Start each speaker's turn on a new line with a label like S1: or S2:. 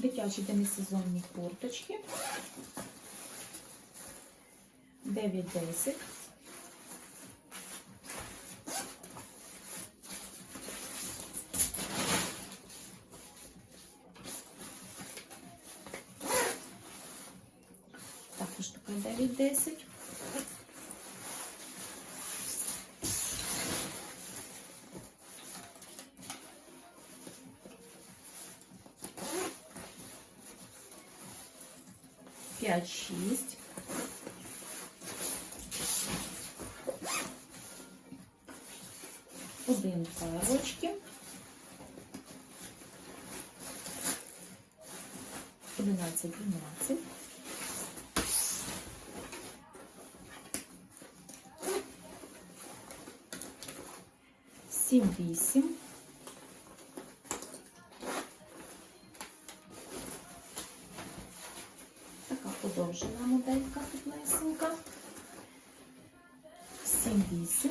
S1: Дитячі демісезонні курточки. 9-10. Також така 9-10. П'ять, шість. Один парочки. Одинадцять, дванадцять. Сім, вісім. Подовжена моделька тут лесенька. Сім, вісім.